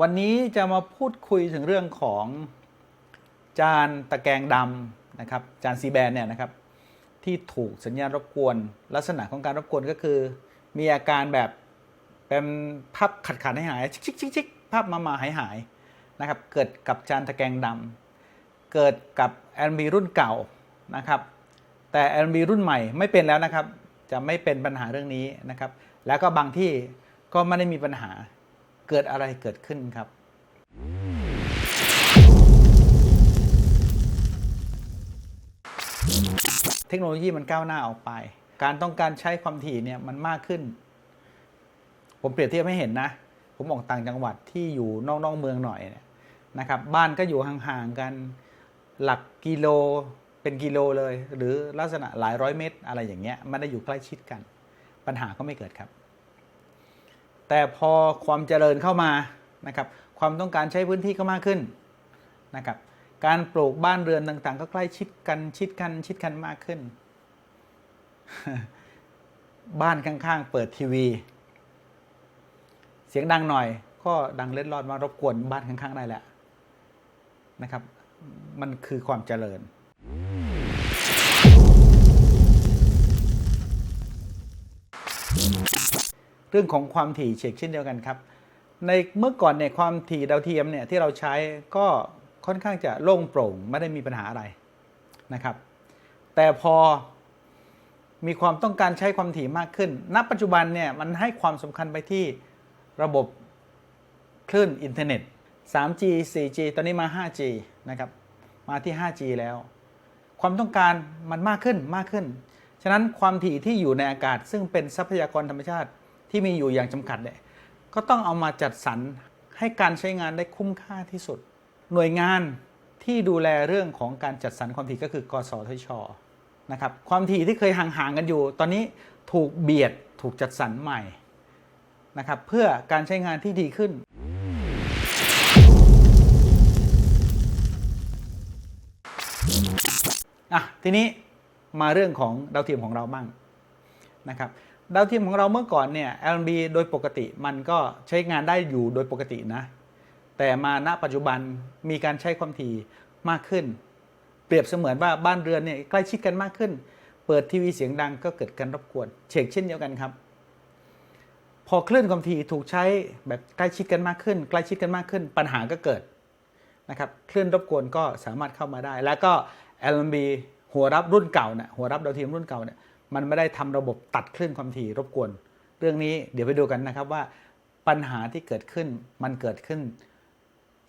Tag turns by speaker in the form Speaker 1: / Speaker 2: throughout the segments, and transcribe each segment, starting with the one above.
Speaker 1: วันนี้จะมาพูดคุยถึงเรื่องของจานตะแกรงดำนะครับ จานซีแบนเนี่ยนะครับ ที่ถูกสัญญาณรบกวน ลักษณะของการรบกวนก็คือ มีอาการแบบเป็นภาพขัดขัดหายหายชิกชิกชิกชิกภาพมามาหายหายนะครับ เกิดกับจานตะแกรงดำเกิดกับ LB รุ่นเก่านะครับ แต่ LB รุ่นใหม่ไม่เป็นแล้วนะครับ จะไม่เป็นปัญหาเรื่องนี้นะครับ แล้วก็บางที่ก็ไม่ได้มีปัญหา เกิดอะไรเกิดขึ้นครับ เทคโนโลยีมันก้าวหน้าออกไป การต้องการใช้ความถี่เนี่ยมันมากขึ้น ผมเปรียบเทียบให้เห็นนะ ผมออกต่างจังหวัดที่อยู่นอกๆเมืองหน่อยนยนะครับ บ้านก็อยู่ห่างๆกันหลักกิโลเป็นกิโลเลย หรือลักษณะหลายร้อยเมตร อะไรอย่างเงี้ยไม่ได้อยู่ใกล้ชิดกัน ปัญหาก็ไม่เกิดครับ แต่พอความเจริญเข้ามานะครับความต้องการใช้พื้นที่ก็มากขึ้นนะครับการปลูกบ้านเรือนต่างๆ ก็ใกล้ชิดกันชิดกันชิดกันมากขึ้น บ้านข้างๆ เปิดทีวี เสียงดังหน่อย ก็ดังเล็ดลอดมารบกวนบ้านข้างๆได้แหละนะครับ มันคือความเจริญ เรื่องของความถี่เช็คเช่นเดียวกันครับ ในเมื่อก่อนเนี่ยความถี่ดาวเทียมเนี่ยที่เราใช้ก็ค่อนข้างจะโล่งโปร่งไม่ได้มีปัญหาอะไรนะครับ แต่พอมีความต้องการใช้ความถี่มากขึ้น ณ ปัจจุบันเนี่ยมันให้ความสำคัญไปที่ระบบคลื่นอินเทอร์เน็ต 3G 4G ตอนนี้มา 5G นะครับ มาที่ 5G แล้ว ความต้องการมันมากขึ้นมากขึ้น ฉะนั้นความถี่ที่อยู่ในอากาศซึ่งเป็นทรัพยากรธรรมชาติ ที่มีอยู่อย่างจำกัดเนี่ยก็ต้องเอามาจัดสรรให้การใช้งานได้คุ้มค่าที่สุด หน่วยงานที่ดูแลเรื่องของการจัดสรรความถี่ก็คือกสทชนะครับความถี่ที่เคยห่างๆกันอยู่ ตอนนี้ถูกเบียดถูกจัดสรรใหม่นะครับเพื่อการใช้งานที่ดีขึ้น อะทีนี้มาเรื่องของดาวเทียมของเราบ้างนะครับ ดาวเทียมของเราเมื่อก่อนเนี่ย LNB โดยปกติมันก็ใช้งานได้อยู่โดยปกตินะ แต่มาณปัจจุบันมีการใช้ความถี่มากขึ้น เปรียบเสมือนว่าบ้านเรือนเนี่ยใกล้ชิดกันมากขึ้น เปิดทีวีเสียงดังก็เกิดการรบกวนเช็คเช่นเดียวกันครับ พอคลื่นความถี่ถูกใช้แบบใกล้ชิดกันมากขึ้น ใกล้ชิดกันมากขึ้น ปัญหาก็เกิดนะครับคลื่นรบกวนก็สามารถเข้ามาได้ แล้วก็ LNB หัวรับรุ่นเก่าเนี่ยหัวรับดาวเทียมรุ่นเก่าเนี่ย มันไม่ได้ทำระบบตัดคลื่นความถี่รบกวน เรื่องนี้เดี๋ยวไปดูกันนะครับว่าปัญหาที่เกิดขึ้นมันเกิดขึ้น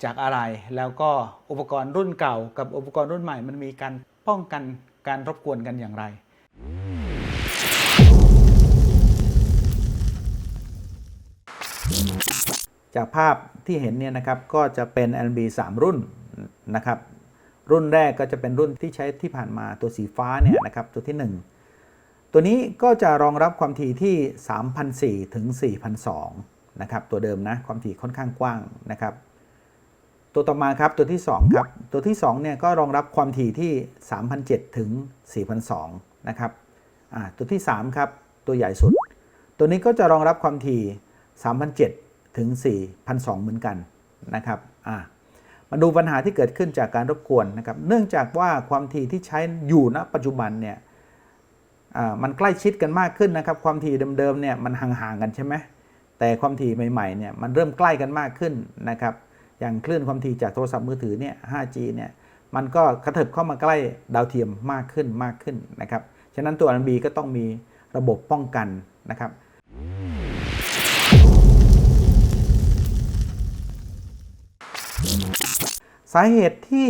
Speaker 1: จากอะไร แล้วก็อุปกรณ์รุ่นเก่ากับอุปกรณ์รุ่นใหม่ มันมีการป้องกันการรบกวนกันอย่างไร จากภาพที่เห็นเนี่ยนะครับก็จะเป็น LB 3 รุ่นนะครับรุ่นแรกก็จะเป็นรุ่นที่ใช้ที่ผ่านมาตัวสีฟ้าเนี่ยนะครับตัวที่ 1 ตัวนี้ก็จะรองรับความถี่ที่ 3,004 ถึง 4,002 นะครับ ตัวเดิมนะ ความถี่ค่อนข้างกว้างนะครับ ตัวต่อมาครับตัวที่ 2 ครับ ตัวที่ 2 เนี่ยก็รองรับความถี่ที่ 3,007 ถึง 4,002 นะครับตัวที่ 3 ครับ ตัวใหญ่สุด ตัวนี้ก็จะรองรับความถี่ 3,007 ถึง 4,002 เหมือนกันนะครับมาดูปัญหาที่เกิดขึ้นจากการรบกวนนะครับ เนื่องจากว่าความถี่ที่ใช้อยู่ณปัจจุบันเนี่ย มันใกล้ชิดกันมากขึ้นนะครับ ความถี่เดิมๆเนี่ยมันห่างๆกันใช่ไหมแต่ความถี่ใหม่ๆเนี่ยมันเริ่มใกล้กันมากขึ้นนะครับอย่างคลื่นความถี่จากโทรศัพท์มือถือเนี่ย 5G เนี่ยมันก็กระเถิบเข้ามาใกล้ดาวเทียมมากขึ้นมากขึ้นนะครับ ฉะนั้นตัว RB ก็ต้องมีระบบป้องกันนะครับ สาเหตุที่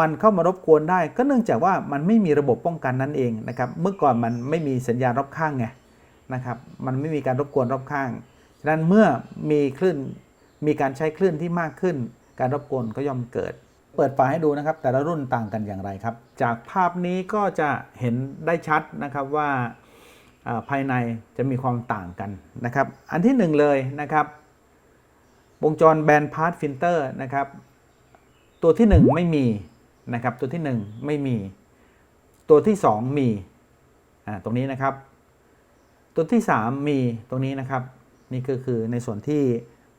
Speaker 1: มันเข้ามารบกวนได้ ก็เนื่องจากว่ามันไม่มีระบบป้องกันนั่นเองนะครับเมื่อก่อนมันไม่มีสัญญาณรอบข้างไงนะครับมันไม่มีการรบกวนรอบข้างฉะนั้นเมื่อมีคลื่นมีการใช้คลื่นที่มากขึ้น การรบกวนก็ย่อมเกิด เปิดฝาให้ดูนะครับ แต่ละรุ่นต่างกันอย่างไรครับ จากภาพนี้ก็จะเห็นได้ชัดนะครับว่าอ่าภายในจะมีความต่างกันนะครับ อันที่หนึ่งเลยนะครับ วงจรแบนพาร์ตฟิลเตอร์นะครับ ตัวที่ 1 ไม่มีนะครับ ตัวที่ 1 ไม่มี ตัวที่ 2 มีอ่าตรงนี้นะครับ ตัวที่ 3 มีตรงนี้นะครับ นี่ก็คือในส่วนที่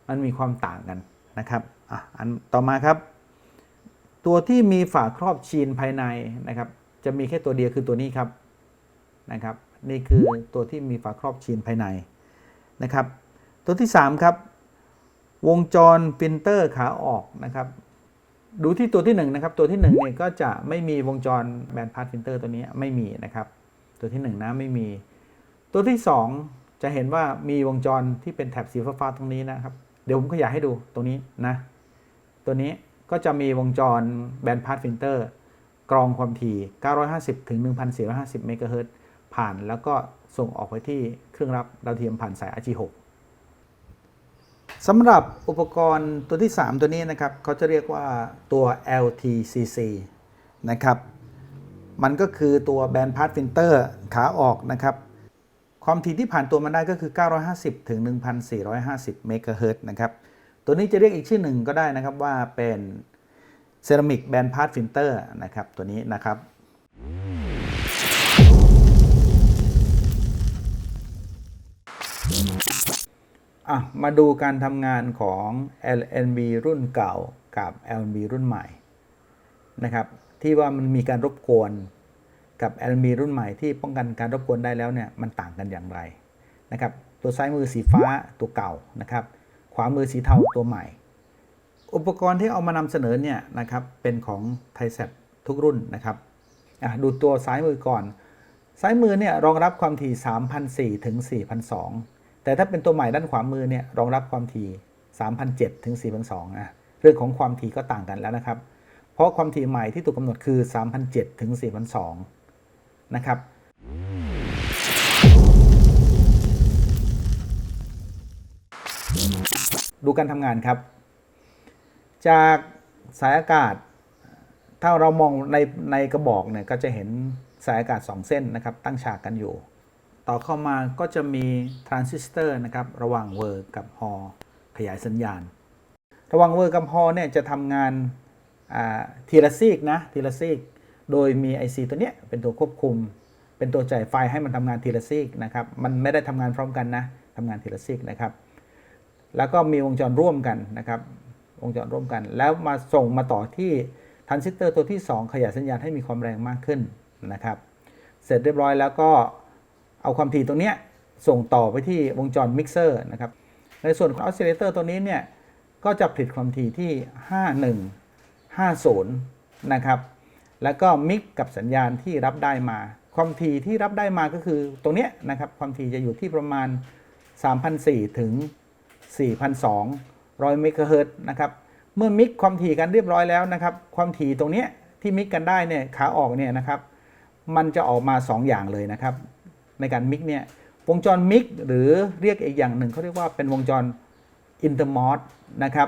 Speaker 1: มันมีความต่างกันนะครับอะอันต่อมาครับ ตัวที่มีฝาครอบชีนภายในนะครับ จะมีแค่ตัวเดียวคือตัวนี้ครับนะครับ นี่คือตัวที่มีฝาครอบชีนภายในนะครับ ตัวที่ 3 ครับ วงจรฟิลเตอร์ขาออกนะครับ ดูที่ตัวที่1นะครับตัวที่1เนี่ยก็จะไม่มีวงจรแบนด์พาสฟิลเตอร์ตัวนี้ไม่มีนะครับ ตัวที่1นะไม่มี ตัวที่ 2 จะเห็นว่ามีวงจรที่เป็นแถบสีฟ้าๆตรงนี้นะครับ เดี๋ยวผมขยายให้ดูตรงนี้นะ ตัวนี้ก็จะมีวงจรแบนด์พาสฟิลเตอร์กรองความถี่ 950 ถึง 1450 เมกะเฮิรตซ์ผ่านแล้วก็ส่งออกไปที่เครื่องรับดาวเทียมผ่านสาย RG6 สำหรับอุปกรณ์ตัวที่ 3 ตัวนี้นะครับเขาจะเรียกว่าตัว LTCC นะครับ มันก็คือตัวแบนด์พาสฟิลเตอร์ขาออกนะครับ ความถี่ที่ผ่านตัวมันได้ก็คือ 950 ถึง 1450 เมกะเฮิรตซ์นะครับ ตัวนี้จะเรียกอีกชื่อหนึ่งก็ได้นะครับว่าเป็นเซรามิกแบนด์พาสฟิลเตอร์นะครับตัวนี้นะครับ อะมาดูการทำงานของ LNB รุ่นเก่ากับ LNB รุ่นใหม่นะครับที่ว่ามันมีการรบกวนกับ LNB รุ่นใหม่ที่ป้องกันการรบกวนได้แล้วเนี่ยมันต่างกันอย่างไรนะครับตัวซ้ายมือสีฟ้าตัวเก่านะครับขวามือสีเทาตัวใหม่ อุปกรณ์ที่เอามานำเสนอเนี่ยนะครับเป็นของไทยแซทุกรุ่นนะครับดูตัวซ้ายมือก่อน ซ้ายมือเนี่ยรองรับความถี่ 3,004ถึง4,002 แต่ถ้าเป็นตัวใหม่ด้านขวามือเนี่ยรองรับความถี่ 3,007ถึง4,002นะเรื่องของความถี่ก็ต่างกันแล้วนะครับ เพราะความถี่ใหม่ที่ถูกกำหนดคือ 3,007ถึง4,002นะครับดูการทำงานครับ จากสายอากาศ ถ้าเรามองในในกระบอกเนี่ยก็จะเห็นสายอากาศ 2 เส้นนะครับ ตั้งฉากกันอยู่ ต่อเข้ามาก็จะมีทรานซิสเตอร์นะครับระหว่างเวอร์กับฮอขยายสัญญาณ ระหว่างเวอร์กับฮอเนี่ยจะทำงานทีละซีกนะทีละซีกโดยมี IC ตัวเนี้ยเป็นตัวควบคุม เป็นตัวจ่ายไฟให้มันทำงานทีละซีกนะครับมันไม่ได้ทำงานพร้อมกันนะทำงานทีละซีกนะครับแล้วก็มีวงจรร่วมกันนะครับวงจรร่วมกัน แล้วมาส่งมาต่อที่ทรานซิสเตอร์ตัวที่ 2 ขยายสัญญาณให้มีความแรงมากขึ้นนะครับ เสร็จเรียบร้อยแล้วก็ เอาความถี่ตรงนี้ส่งต่อไปที่วงจรมิกเซอร์นะครับในส่วนของออสซิเลเตอร์ตัวนี้เนี่ยก็จะผลิตความถี่ที่ 5150 นะครับ แล้วก็มิกกับสัญญาณที่รับได้มา ความถี่ที่รับได้มาก็คือตรงนี้นะครับ ความถี่จะอยู่ที่ประมาณ 3,004ถึง 4,200เมกะเฮิรตนะครับ เมื่อมิกความถี่กันเรียบร้อยแล้วนะครับ ความถี่ตรงนี้ที่มิกกันได้เนี่ยขาออกเนี่ยนะครับ มันจะออกมา 2 อย่างเลยนะครับ ในการมิกเนี่ยวงจรมิกหรือเรียกอีกอย่างหนึ่งเขาเรียกว่าเป็นวงจรอินเตอร์มอสนะครับ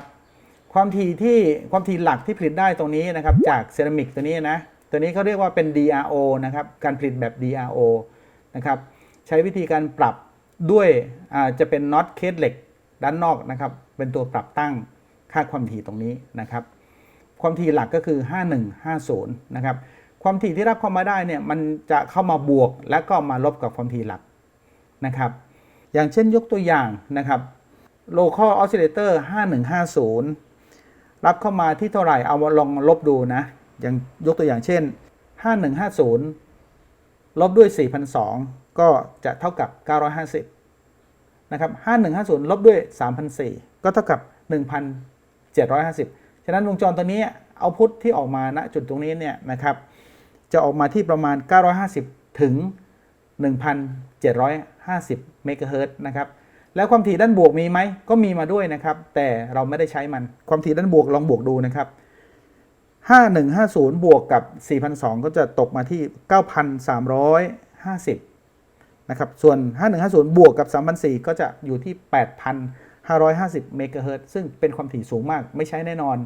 Speaker 1: ความถี่ที่ความถี่หลักที่ผลิตได้ตรงนี้นะครับจากเซรามิกตัวนี้นะตัวนี้เขาเรียกว่าเป็น DRO นะครับการผลิตแบบ DRO นะครับใช้วิธีการปรับด้วยจะเป็นน็อตเคสเหล็กด้านนอกนะครับเป็นตัวปรับตั้งค่าความถี่ตรงนี้นะครับความถี่หลักก็คือ 5150 นะครับ ความถี่ที่รับเข้ามาได้เนี่ยมันจะเข้ามาบวกแล้วก็มาลบกับความถี่หลักนะครับ อย่างเช่นยกตัวอย่างนะครับ local oscillator 5150 รับเข้ามาที่เท่าไหร่เอามาลองลบดูนะอย่างยกตัวอย่างเช่น 5150 ลบด้วย 4,002 ก็จะเท่ากับ 950 นะครับ 5150 ลบด้วย 3,004 ก็เท่ากับ 1,750 ฉะนั้นวงจรตัวนี้เอาพุทที่ออกมาณจุดตรงนี้เนี่ยนะครับ จะออกมาที่ประมาณ 950 ถึง 1,750 เมกะเฮิรตซ์นะครับ แล้วความถี่ด้านบวกมีไหม ก็มีมาด้วยนะครับ แต่เราไม่ได้ใช้มัน ความถี่ด้านบวกลองบวกดูนะครับ 5150 บวกกับ4,200ก็จะตกมาที่ 9,350 นะครับ ส่วน 5150 บวกกับ3,400ก็จะอยู่ที่ 8,550 เมกะเฮิรตซ์ซึ่งเป็นความถี่สูงมาก ไม่ใช้แน่นอน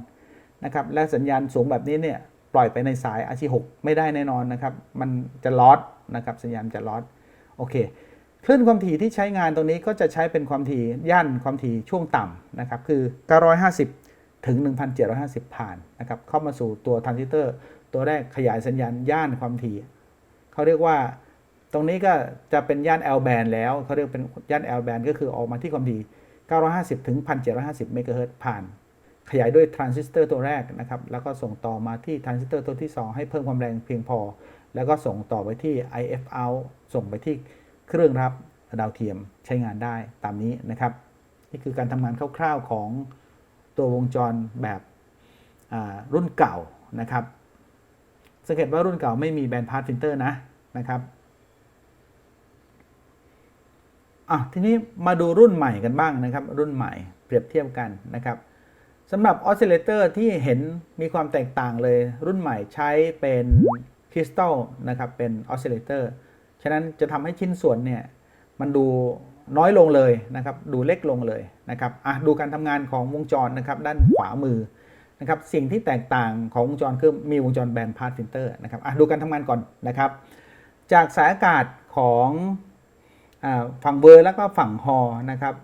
Speaker 1: นะครับ และสัญญาณสูงแบบนี้เนี่ย ปล่อยไปในสาย RC6 ไม่ได้แน่นอนนะครับ มันจะลอสนะครับสัญญาณจะลอสโอเคคลื่นความถี่ที่ใช้งานตรงนี้ก็จะใช้เป็นความถี่ย่านความถี่ช่วงต่ำนะครับคือ 950 ถึง 1,750 ผ่านนะครับเข้ามาสู่ตัวทรานซิสเตอร์ ตัวแรกขยายสัญญาณย่านความถี่เขาเรียกว่าตรงนี้ก็จะเป็นย่าน L band แล้วเขาเรียกเป็นย่าน L band ก็คือออกมาที่ความถี่ 950 ถึง 1,750 เมกะเฮิรตซ์ผ่าน ขยายด้วยทรานซิสเตอร์ตัวแรกนะครับ แล้วก็ส่งต่อมาที่ทรานซิสเตอร์ตัวที่ 2 ให้เพิ่มความแรงเพียงพอ แล้วก็ส่งต่อไปที่ IF out ส่งไปที่เครื่องรับดาวเทียมใช้งานได้ตามนี้นะครับ นี่คือการทำงานคร่าวๆของตัววงจรแบบรุ่นเก่านะครับ สังเกตว่ารุ่นเก่าไม่มีแบนด์พาสฟิลเตอร์นะนะครับอะทีนี้มาดูรุ่นใหม่กันบ้างนะครับ รุ่นใหม่เปรียบเทียบกันนะครับ สำหรับออสซิเลเตอร์ที่เห็นมีความแตกต่างเลย รุ่นใหม่ใช้เป็นคริสตัลนะครับเป็นออสซิเลเตอร์ฉะนั้นจะทำให้ชิ้นส่วนเนี่ยมันดูน้อยลงเลยนะครับดูเล็กลงเลยนะครับอะดูการทำงานของวงจรนะครับด้านขวามือนะครับสิ่งที่แตกต่างของวงจรคือมีวงจรแบนด์พาสฟิลเตอร์นะครับอะดูการทำงานก่อนนะครับ จากสายอากาศของอฝั่งเวอร์แล้วก็ฝั่งฮอนะครับ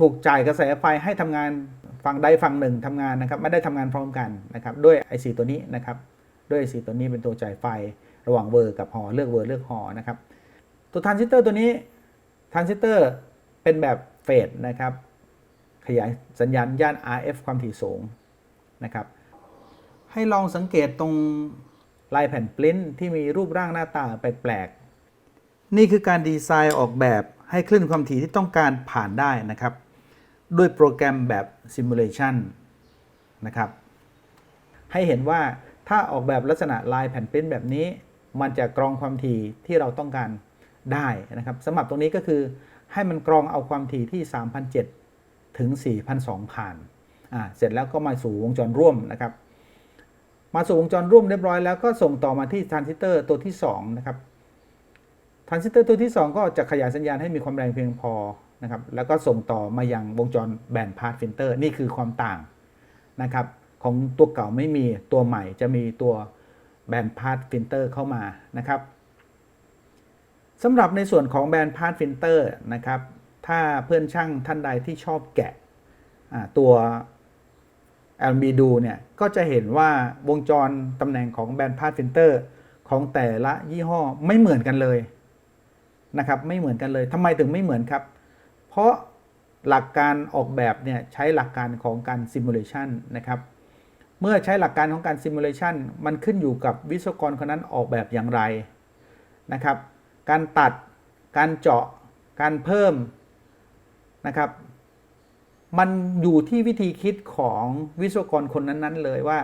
Speaker 1: ถูกจ่ายกระแสไฟให้ทำงาน ฝั่งใดฝั่งหนึ่งทำงานนะครับไม่ได้ทำงานพร้อมกันนะครับด้วย IC ตัวนี้นะครับด้วย IC ตัวนี้เป็นตัวจ่ายไฟระหว่างเวอร์กับฮอเลือกเวอร์เลือกฮอนะครับตัวทรานซิสเตอร์ตัวนี้ทรานซิสเตอร์เป็นแบบเฟสนะครับขยายสัญญาณย่าน RF ความถี่สูงนะครับให้ลองสังเกตตรงลายแผ่นปริ้นที่มีรูปร่างหน้าตาแปลกๆนี่คือการดีไซน์ออกแบบให้คลื่นความถี่ที่ต้องการผ่านได้นะครับ ด้วยโปรแกรมแบบ Simulation นะครับ ให้เห็นว่าถ้าออกแบบลักษณะลายแผ่นปริ้นแบบนี้ มันจะกรองความถี่ที่เราต้องการได้นะครับสำหรับตรงนี้ก็คือให้มันกรองเอาความถี่ที่ 3,007 ถึง 4,002 ผ่าน อ่า เสร็จแล้วก็มาสู่วงจรร่วมนะครับ มาสู่วงจรร่วมเรียบร้อยแล้วก็ส่งต่อมาที่ทรานซิสเตอร์ตัวที่ 2 นะครับทรานซิสเตอร์ตัวที่ 2 ก็จะขยายสัญญาณให้มีความแรงเพียงพอ นะครับแล้วก็ส่งต่อมายังวงจรแบนด์พาสฟิลเตอร์นี่คือความต่างนะครับของตัวเก่าไม่มีตัวใหม่จะมีตัวแบนด์พาสฟิลเตอร์เข้ามานะครับสำหรับในส่วนของแบนด์พาสฟิลเตอร์นะครับถ้าเพื่อนช่างท่านใดที่ชอบแกะอ่าตัว LB ดูเนี่ยก็จะเห็นว่าวงจรตำแหน่งของแบนด์พาสฟิลเตอร์ของแต่ละยี่ห้อไม่เหมือนกันเลยนะครับไม่เหมือนกันเลยทำไมถึงไม่เหมือนครับ เพราะหลักการออกแบบเนี่ยใช้หลักการของการซิมูเลชันนะครับ เมื่อใช้หลักการของการซิมูเลชันมันขึ้นอยู่กับวิศวกรคนนั้นออกแบบอย่างไรนะครับ การตัด การเจาะ การเพิ่มนะครับ มันอยู่ที่วิธีคิดของวิศวกรคนนั้นๆ เลยว่า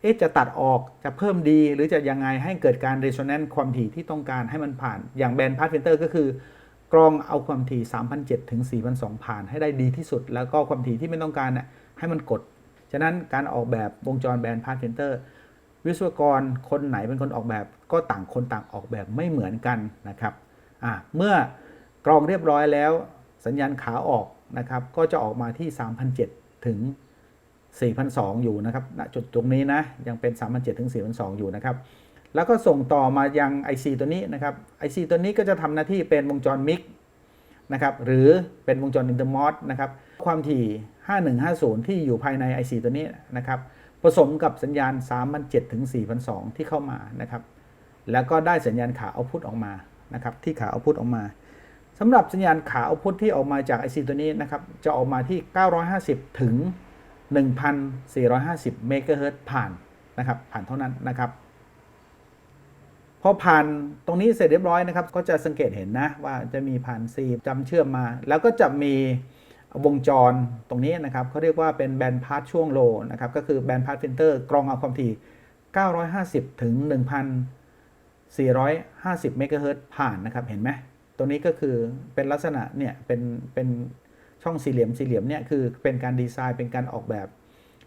Speaker 1: เอ๊ะจะตัดออกจะเพิ่มดีหรือจะยังไงให้เกิดการ resonance ความถี่ที่ต้องการให้มันผ่านอย่างแบนด์พาสฟิลเตอร์ก็คือ กรองเอาความถี่3,007ถึง4,002ผ่านให้ได้ดีที่สุด แล้วก็ความถี่ที่ไม่ต้องการน่ะให้มันกด ฉะนั้นการออกแบบวงจรแบนด์พาสฟิลเตอร์วิศวกรคนไหนเป็นคนออกแบบ ก็ต่างคนต่างออกแบบไม่เหมือนกันนะครับอะเมื่อกรองเรียบร้อยแล้ว สัญญาณขาออกนะครับ ก็จะออกมาที่3,007ถึง4,002อยู่นะครับณจุดตรงนี้นะยังเป็น3,007ถึง4,002อยู่นะครับ แล้วก็ส่งต่อมายัง IC ตัวนี้นะครับ IC ตัวนี้ก็จะทำหน้าที่เป็นวงจรมิกนะครับหรือเป็นวงจรอินเตอร์มอสนะครับความถี่ 5150 ที่อยู่ภายใน IC ตัวนี้นะครับผสมกับสัญญาณ 3,007ถึง4,002 ที่เข้ามานะครับแล้วก็ได้สัญญาณขาเอาพุทออกมานะครับที่ขาเอาพุทออกมาสำหรับสัญญาณขาเอาพุทที่ออกมาจาก IC ตัวนี้นะครับจะออกมาที่ 950 ถึง 1,450 เมกะเฮิรตซ์ผ่านนะครับผ่านเท่านั้นนะครับ พอผ่านตรงนี้เสร็จเรียบร้อยนะครับ ก็จะสังเกตเห็นนะว่าจะมีผ่านซีจำเชื่อมมา แล้วก็จะมีวงจรตรงนี้นะครับเขาเรียกว่าเป็นแบนด์พาสช่วงโลนะครับ ก็คือแบนด์พาสฟิลเตอร์กรองเอาความถี่ 950 ถึง 1,450 เมกะเฮิรตผ่านนะครับ เห็นไหมตัวนี้ก็คือเป็นลักษณะเนี่ยเป็นเป็นช่องสี่เหลี่ยมสี่เหลี่ยมเนี่ยคือเป็นการดีไซน์เป็นการออกแบบ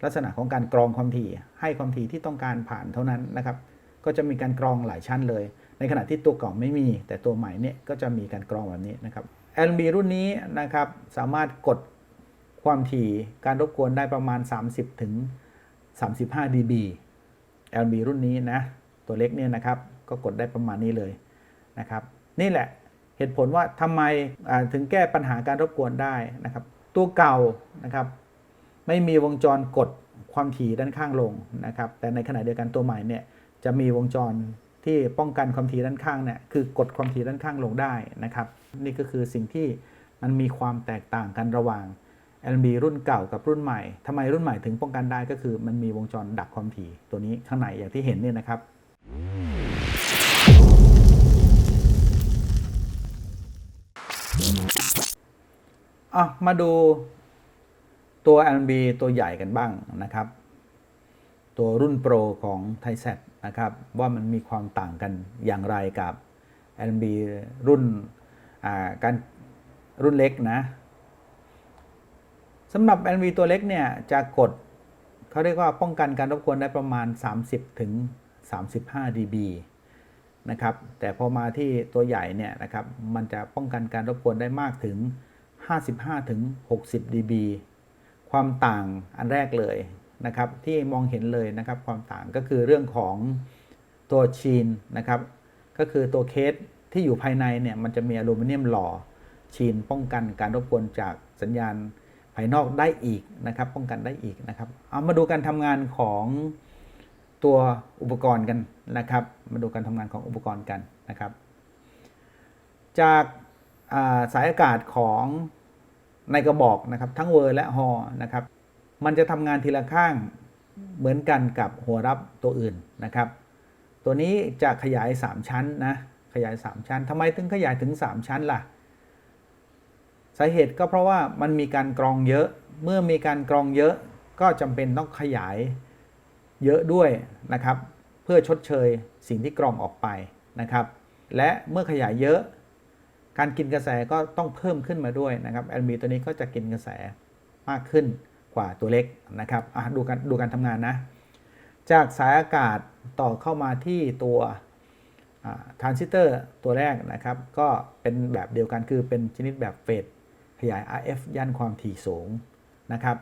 Speaker 1: ลักษณะของการกรองความถี่ ให้ความถี่ที่ต้องการผ่านเท่านั้นนะครับ ก็จะมีการกรองหลายชั้นเลย ในขณะที่ตัวเก่าไม่มี แต่ตัวใหม่เนี่ยก็จะมีการกรองแบบนี้นะครับ LB รุ่นนี้นะครับสามารถกดความถี่การรบกวนได้ประมาณ 30 ถึง 35 dB LB รุ่นนี้นะตัวเล็กเนี่ยนะครับก็กดได้ประมาณนี้เลยนะครับ นี่แหละเหตุผลว่าทำไมถึงแก้ปัญหาการรบกวนได้นะครับ ตัวเก่านะครับ ไม่มีวงจรกดความถี่ด้านข้างลงนะครับ แต่ในขณะเดียวกันตัวใหม่เนี่ย จะมีวงจรที่ป้องกันความถี่ด้านข้างเนี่ยคือกดความถี่ด้านข้างลงได้นะครับ นี่ก็คือสิ่งที่มันมีความแตกต่างกันระหว่าง LNB รุ่นเก่ากับรุ่นใหม่ทำไมรุ่นใหม่ถึงป้องกันได้ก็คือ มันมีวงจรดักความถี่ตัวนี้ข้างในอย่างที่เห็นเนี่ยนะครับ อะ มาดูตัว LNB ตัวใหญ่กันบ้างนะครับ ตัวรุ่นโปรของไทเซ นะครับว่ามันมีความต่างกันอย่างไรกับ LNB รุ่นการรุ่นเล็กนะสำหรับ LNB ตัวเล็กเนี่ยจะกดเขาเรียกว่าป้องกันการรบกวนได้ประมาณ 30ถึง35 dB นะครับแต่พอมาที่ตัวใหญ่เนี่ยนะครับมันจะป้องกันการรบกวนได้มากถึง 55ถึง60 dB ความต่างอันแรกเลย นะครับที่มองเห็นเลยนะครับความต่างก็คือเรื่องของตัวชีนนะครับก็คือตัวเคสที่อยู่ภายในเนี่ยมันจะมีอลูมิเนียมหล่อชีนป้องกันการรบกวนจากสัญญาณภายนอกได้อีกนะครับ ป้องกันได้อีกนะครับเอามาดูการทำงานของตัวอุปกรณ์กันนะครับ มาดูการทำงานของอุปกรณ์กันนะครับ จากาสายอากาศของในกระบอกนะครับ ทั้งเวอร์และฮอนะครับ มันจะทำงานทีละข้างเหมือนกันกับหัวรับตัวอื่นนะครับ ตัวนี้จะขยาย 3 ชั้นนะ ขยาย 3 ชั้นทำไมถึงขยายถึง 3 ชั้นล่ะ สาเหตุก็เพราะว่ามันมีการกรองเยอะ เมื่อมีการกรองเยอะก็จำเป็นต้องขยายเยอะด้วยนะครับ เพื่อชดเชยสิ่งที่กรองออกไปนะครับ และเมื่อขยายเยอะการกินกระแสก็ต้องเพิ่มขึ้นมาด้วยนะครับ LB ตัวนี้ก็จะกินกระแสมากขึ้น กว่าตัวเล็กนะครับดูการดูการทำงานนะ จากสายอากาศต่อเข้ามาที่ตัวทรานซิสเตอร์ตัวแรกนะครับ ก็เป็นแบบเดียวกันคือเป็นชนิดแบบเฟสขยาย RF ย่านความถี่สูงนะครับ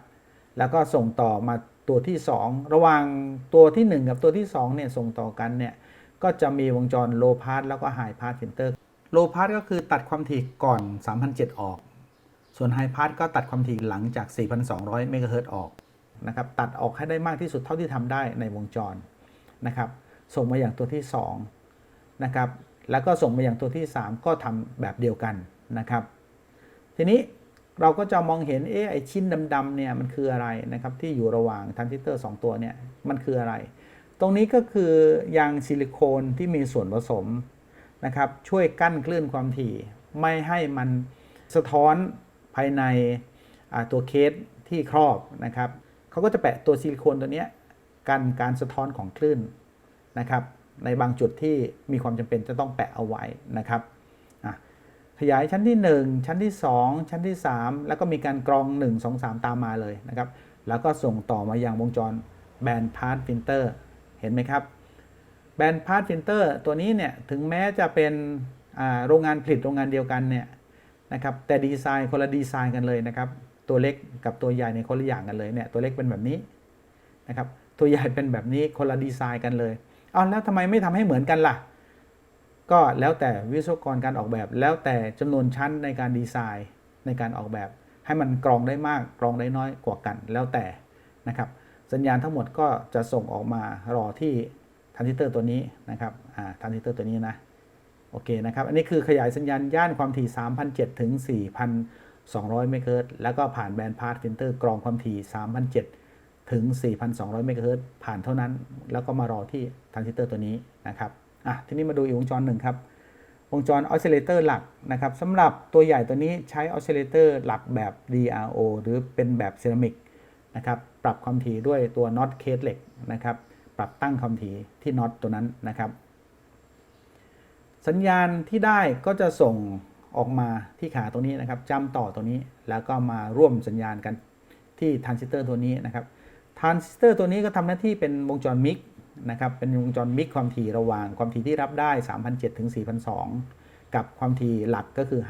Speaker 1: แล้วก็ส่งต่อมาตัวที่ 2 ระหว่างตัวที่ 1 กับตัวที่ 2 เนี่ยส่งต่อกันเนี่ย ก็จะมีวงจร low pass แล้วก็ high pass filter low pass ก็คือตัดความถี่ก่อน 3,007 ออก ส่วน high pass ก็ตัดความถี่หลังจาก 4,200 เมกะเฮิรตซ์ออกนะครับตัดออกให้ได้มากที่สุดเท่าที่ทำได้ในวงจรนะครับส่งมาอย่างตัวที่2นะครับแล้วก็ส่งมาอย่างตัวที่ 3 ก็ทำแบบเดียวกันนะครับ ทีนี้เราก็จะมองเห็นเอ๊ะไอชิ้นดำๆเนี่ยมันคืออะไรนะครับที่อยู่ระหว่างทรานซิสเตอร์ 2 ตัวเนี่ยมันคืออะไร ตรงนี้ก็คือยางซิลิโคนที่มีส่วนผสมนะครับช่วยกั้นคลื่นความถี่ ไม่ให้มันสะท้อน ภายในตัวเคสที่ครอบนะครับเขาก็จะแปะตัวซิลิโคนตัวนี้กันการสะท้อนของคลื่นนะครับ ในบางจุดที่มีความจำเป็นจะต้องแปะเอาไว้นะครับขยายชั้นที่ 1 ชั้นที่ 2 ชั้นที่ 3 แล้วก็มีการกรอง 1 2 3 ตามมาเลยนะครับ แล้วก็ส่งต่อมายังวงจรแบนพาร์ตฟิลเตอร์เห็นไหมครับแบนพาร์ตฟิลเตอร์ตัวนี้เนี่ยถึงแม้จะเป็นโรงงานผลิตโรงงานเดียวกันเนี่ย นะครับแต่ดีไซน์คนละดีไซน์กันเลยนะครับตัวเล็กกับตัวใหญ่ในคนละอย่างกันเลยเนี่ยตัวเล็กเป็นแบบนี้นะครับตัวใหญ่เป็นแบบนี้คนละดีไซน์กันเลยเอาแล้วทำไมไม่ทำให้เหมือนกันล่ะ ก็แล้วแต่วิศวกรการออกแบบ แล้วแต่จำนวนชั้นในการดีไซน์ในการออกแบบ ให้มันกรองได้มากกรองได้น้อยกว่ากันแล้วแต่นะครับสัญญาณทั้งหมดก็จะส่งออกมารอที่ทรานซิสเตอร์ตัวนี้นะครับอ่าทรานซิสเตอร์ตัวนี้นะ โอเคนะครับ อันนี้คือขยายสัญญาณย่านความถี่ 3,007ถึง 4,200 เมกะเฮิรตซ์แล้วก็ผ่านแบนด์พาสฟิลเตอร์กรองความถี่ 3,007ถึง 4,200 เมกะเฮิรตซ์ผ่านเท่านั้น แล้วก็มารอที่ทรานซิสเตอร์ตัวนี้นะครับอะทีนี้มาดูอีกวงจรหนึ่งครับวงจรออสซิเลเตอร์หลักนะครับสำหรับตัวใหญ่ตัวนี้ใช้ออสซิเลเตอร์หลักแบบ DRO หรือเป็นแบบเซรามิกนะครับปรับความถี่ด้วยตัวน็อตเคสเหล็กนะครับปรับตั้งความถี่ที่น็อตตัวนั้นนะครับ สัญญาณที่ได้ก็จะส่งออกมาที่ขาตัวนี้นะครับจำต่อตัวนี้ แล้วก็มาร่วมสัญญาณกันที่ทรานซิสเตอร์ตัวนี้นะครับทรานซิสเตอร์ตัวนี้ก็ทำหน้าที่เป็นวงจรมิกนะครับเป็นวงจรมิกความถี่ระหว่างความถี่ที่รับได้ 3,007ถึง4,002 กับความถี่หลักก็คือ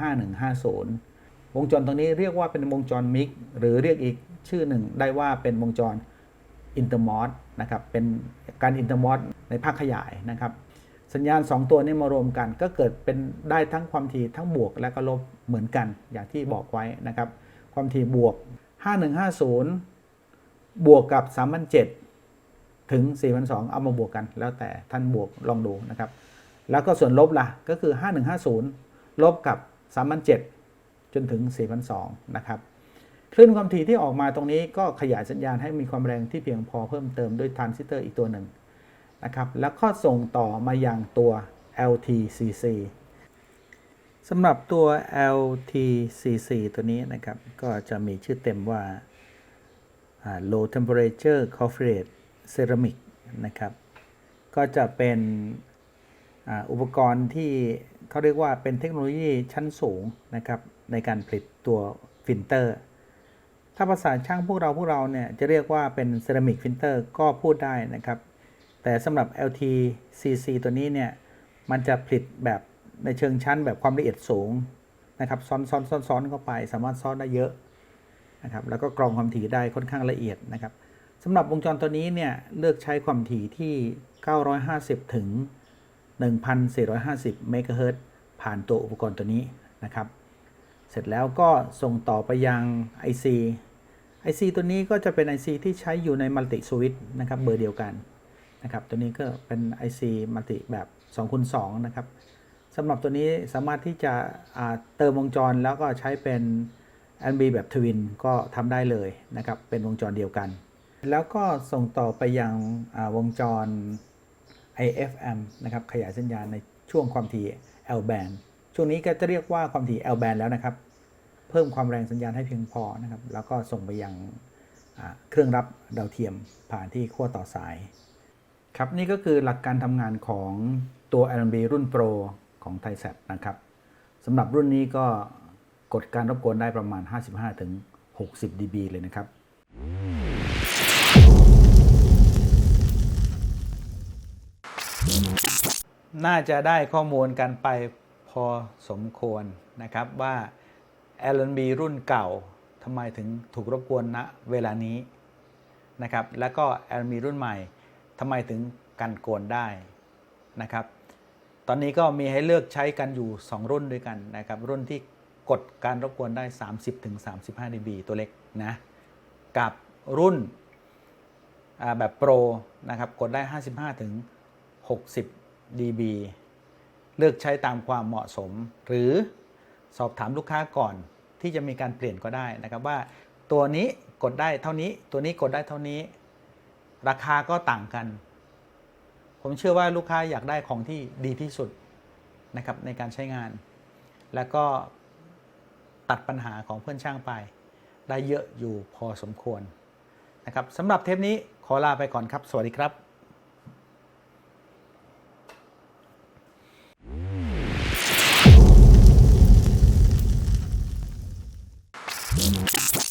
Speaker 1: 5150 วงจรตรงนี้เรียกว่าเป็นวงจรมิกหรือเรียกอีกชื่อหนึ่งได้ว่าเป็นวงจรอินเตอร์มอสนะครับเป็นการอินเตอร์มอสในภาคขยายนะครับ สัญญาณ 2 ตัวนี้มารวมกัน ก็เกิดเป็นได้ทั้งความถี่ทั้งบวกและก็ลบเหมือนกัน อย่างที่บอกไว้นะครับ ความถี่บวก 5150 บวกกับ 3,007 ถึง4,200เอามาบวกกัน แล้วแต่ท่านบวกลองดูนะครับ แล้วก็ส่วนลบล่ะ ก็คือ 5150 ลบกับ 3,007 จนถึง4,200นะครับคลื่นความถี่ที่ออกมาตรงนี้ก็ขยายสัญญาณให้มีความแรงที่เพียงพอเพิ่มเติมด้วยทรานซิสเตอร์อีกตัวหนึ่ง นะครับแล้วก็ส่งต่อมาอยังตัว LTCC สำหรับตัว LTCC ตัวนี้นะครับ ก็จะมีชื่อเต็มว่า low temperature corporate ceramic นะครับ ก็จะเป็นอ,อุปกรณ์ที่เขาเรียกว่าเป็นเทคโนโลยีชั้นสูงนะครับ ในการผลิตตัวฟิลเตอร์ ถ้าภาษาช่างพวกเราพวกเราเนี่ยจะเรียกว่าเป็นเซรามิกฟิลเตอร์ก็พูดได้นะครับ แต่สำหรับ LTCC ตัวนี้เนี่ย มันจะผลิตแบบในเชิงชั้นแบบความละเอียดสูงนะครับ ซ้อนซ้อนซ้อนซ้อนเข้าไป สามารถซ้อนได้เยอะนะครับ แล้วก็กรองความถี่ได้ค่อนข้างละเอียดนะครับสำหรับวงจรตัวนี้เนี่ย เลือกใช้ความถี่ที่ 950 ถึง 1,450 เมกะเฮิรตผ่านตัวอุปกรณ์ตัวนี้นะครับ เสร็จแล้วก็ส่งต่อไปยัง IC IC ตัวนี้ก็จะเป็น IC ที่ใช้อยู่ในมัลติสวิตนะครับ เบอร์เดียวกัน นะครับ ตัวนี้ก็เป็น IC มัลติแบบ2คูณ2นะครับสำหรับตัวนี้สามารถที่จะเติมวงจรแล้วก็ใช้เป็น NB แบบทวินก็ทำได้เลยนะครับ เป็นวงจรเดียวกัน แล้วก็ส่งต่อไปยังวงจร IFM นะครับ ขยายสัญญาณในช่วงความถี่ L band ช่วงนี้ก็จะเรียกว่าความถี่ L band แล้วนะครับ เพิ่มความแรงสัญญาณให้เพียงพอนะครับ แล้วก็ส่งไปยังเครื่องรับดาวเทียมผ่านที่ขั้วต่อสาย ครับนี่ก็คือหลักการทำงานของตัว LNB รุ่น Pro ของ t h a i s a t นะครับสำหรับรุ่นนี้ก็กดการรบกวนได้ประมาณ 55-60 dB เลยนะครับน่าจะได้ข้อมูลกันไปพอสมควรนะครับว่า LNB รุ่นเก่าทำไมถึงถูกรบกวนณเวลานี้นะครับแล้วก็ LNB รุ่นใหม่ ทำไมถึงกันโกนได้นะครับ ตอนนี้ก็มีให้เลือกใช้กันอยู่ 2 รุ่นด้วยกันนะครับ รุ่นที่กดการรบกวนได้ 30-35 dB ตัวเล็กนะ กับรุ่นแบบโปรนะครับ กดได้ 55-60 dB เลือกใช้ตามความเหมาะสม หรือสอบถามลูกค้าก่อนที่จะมีการเปลี่ยนก็ได้นะครับว่าตัวนี้กดได้เท่านี้ ตัวนี้กดได้เท่านี้ ราคาก็ต่างกัน ผมเชื่อว่าลูกค้าอยากได้ของที่ดีที่สุดนะครับในการใช้งาน แล้วก็ตัดปัญหาของเพื่อนช่างไป ได้เยอะอยู่พอสมควรนะครับสำหรับเทปนี้ขอลาไปก่อนครับ สวัสดีครับ